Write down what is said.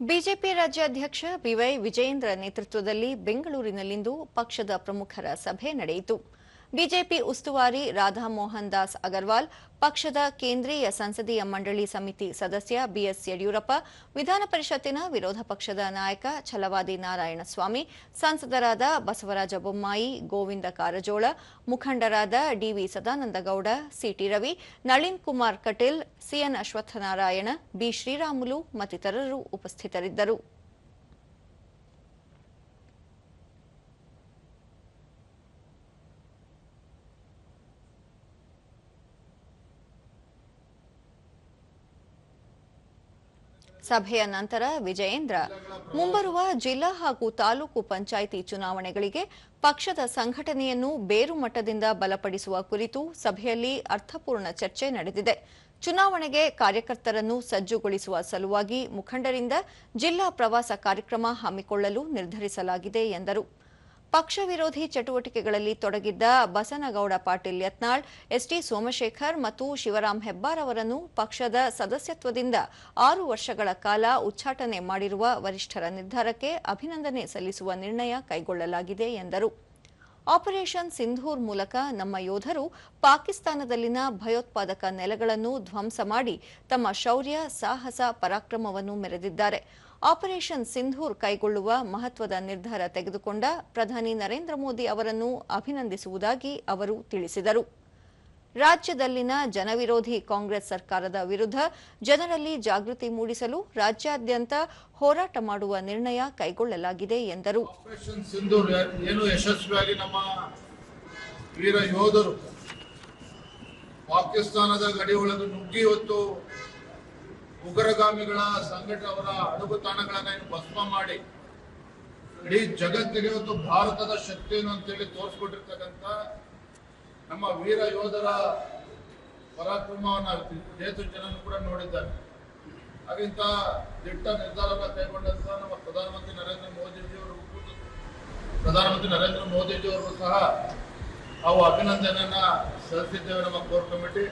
BJP ರಾಜ್ಯಾಧ್ಯಕ್ಷ B Y Vijayendra ನೇತೃತ್ವದಲ್ಲಿ ಬೆಂಗಳೂರಿನಲ್ಲಿಂದು ಪಕ್ಷದ ಪ್ರಮುಖರ ಸಭೆ ನಡೆಯಿತು. ಬಿಜೆಪಿ ಉಸ್ತುವಾರಿ ರಾಧಾಮೋಹನ್ ದಾಸ್ ಅಗರ್ವಾಲ್, ಪಕ್ಷದ ಕೇಂದ್ರೀಯ ಸಂಸದೀಯ ಮಂಡಳಿ ಸಮಿತಿ ಸದಸ್ಯ ಬಿಎಸ್ ಯಡಿಯೂರಪ್ಪ, ವಿಧಾನ ಪರಿಷತ್ತಿನ ವಿರೋಧ ಪಕ್ಷದ ನಾಯಕ ಛಲವಾದಿ ನಾರಾಯಣಸ್ವಾಮಿ, ಸಂಸದರಾದ ಬಸವರಾಜ ಬೊಮ್ಮಾಯಿ, ಗೋವಿಂದ ಕಾರಜೋಳ, ಮುಖಂಡರಾದ D V Sadananda Gowda, C T Ravi, Nalin Kumar Kateel, C N Ashwathnarayan, B. Sriramulu ಮತ್ತಿತರರು ಉಪಸ್ಥಿತರಿದ್ದರು. ಸಭೆಯ ನಂತರ ವಿಜಯೇಂದ್ರ ಮುಂಬರುವ ಜಿಲ್ಲಾ ಹಾಗೂ ತಾಲೂಕು ಪಂಚಾಯಿತಿ ಚುನಾವಣೆಗಳಿಗೆ ಪಕ್ಷದ ಸಂಘಟನೆಯನ್ನು ಬೇರು ಮಟ್ಟದಿಂದ ಬಲಪಡಿಸುವ ಕುರಿತು ಸಭೆಯಲ್ಲಿ ಅರ್ಥಪೂರ್ಣ ಚರ್ಚೆ ನಡೆದಿದೆ. ಚುನಾವಣೆಗೆ ಕಾರ್ಯಕರ್ತರನ್ನು ಸಜ್ಜುಗೊಳಿಸುವ ಸಲುವಾಗಿ ಮುಖಂಡರಿಂದ ಜಿಲ್ಲಾ ಪ್ರವಾಸ ಕಾರ್ಯಕ್ರಮ ಹಮ್ಮಿಕೊಳ್ಳಲು ನಿರ್ಧರಿಸಲಾಗಿದೆ ಎಂದರು. ಪಕ್ಷ ವಿರೋಧಿ ಚಟುವಟಿಕೆಗಳಲ್ಲಿ ತೊಡಗಿದ್ದ ಬಸನಗೌಡ ಪಾಟೀಲ್ ಯತ್ನಾಳ್, ಎಸ್ಟಿ ಸೋಮಶೇಖರ್ ಮತ್ತು ಶಿವರಾಮ್ ಹೆಬ್ಬಾರ್ ಅವರನ್ನು ಪಕ್ಷದ ಸದಸ್ಯತ್ವದಿಂದ ಆರು ವರ್ಷಗಳ ಕಾಲ ಉಚ್ಚಾಟನೆ ಮಾಡಿರುವ ವರಿಷ್ಠರ ನಿರ್ಧಾರಕ್ಕೆ ಅಭಿನಂದನೆ ಸಲ್ಲಿಸುವ ನಿರ್ಣಯ ಕೈಗೊಳ್ಳಲಾಗಿದೆ ಎಂದರು. ಆಪರೇಷನ್ ಸಿಂಧೂರ್ ಮೂಲಕ ನಮ್ಮ ಯೋಧರು ಪಾಕಿಸ್ತಾನದಲ್ಲಿನ ಭಯೋತ್ಪಾದಕ ನೆಲೆಗಳನ್ನು ಧ್ವಂಸ ಮಾಡಿ ತಮ್ಮ ಶೌರ್ಯ, ಸಾಹಸ, ಪರಾಕ್ರಮವನ್ನು ಮೆರೆದಿದ್ದಾರೆ. ಆಪರೇಷನ್ ಸಿಂಧೂರ್ ಕೈಗೊಳ್ಳುವ ಮಹತ್ವದ ನಿರ್ಧಾರ ತೆಗೆದುಕೊಂಡ ಪ್ರಧಾನಿ ನರೇಂದ್ರ ಮೋದಿ ಅವರನ್ನು ಅಭಿನಂದಿಸುವುದಾಗಿ ಅವರು ತಿಳಿಸಿದರು. ರಾಜ್ಯದಲ್ಲಿನ ಜನವಿರೋಧಿ ಕಾಂಗ್ರೆಸ್ ಸರ್ಕಾರದ ವಿರುದ್ಧ ಜನರಲ್ಲಿ ಜಾಗೃತಿ ಮೂಡಿಸಲು ರಾಜ್ಯಾದ್ಯಂತ ಹೋರಾಟ ಮಾಡುವ ನಿರ್ಣಯ ಕೈಗೊಳ್ಳಲಾಗಿದೆ ಎಂದರು. ಪಾಕಿಸ್ತಾನದ ಗಡಿ ಒಳಗೆ ನುಗ್ಗಿ ಇವತ್ತು ಉಗ್ರಗಾಮಿಗಳ ಸಂಘಟನೆ ಅವರ ಅಡುಗುತಾಣಗಳನ್ನ ಏನು ಭಸ್ಮ ಮಾಡಿ ಇಡೀ ಜಗತ್ತಿಗೆ ಒಂದು ಭಾರತದ ಶಕ್ತಿಯನ್ನು ಅಂತೇಳಿ ತೋರಿಸ್ಕೊಟ್ಟಿರ್ತಕ್ಕಂಥ ನಮ್ಮ ವೀರ ಯೋಧರ ಪರಾಕ್ರಮವನ್ನ ದೇಶ ಜನರು ಕೂಡ ನೋಡಿದ್ದಾರೆ. ಹಾಗಿಂತ ದಿಟ್ಟ ನಿರ್ಧಾರವನ್ನು ಕೈಗೊಂಡಂತ ನಮ್ಮ ಪ್ರಧಾನಮಂತ್ರಿ ನರೇಂದ್ರ ಮೋದಿಜಿಯವರು ಪ್ರಧಾನಮಂತ್ರಿ ನರೇಂದ್ರ ಮೋದಿಜಿಯವರು ಸಹ ನಾವು ಅಭಿನಂದನೆಯನ್ನ ಸಲ್ಲಿಸಿದ್ದೇವೆ ನಮ್ಮ ಕೋರ್ ಕಮಿಟಿ.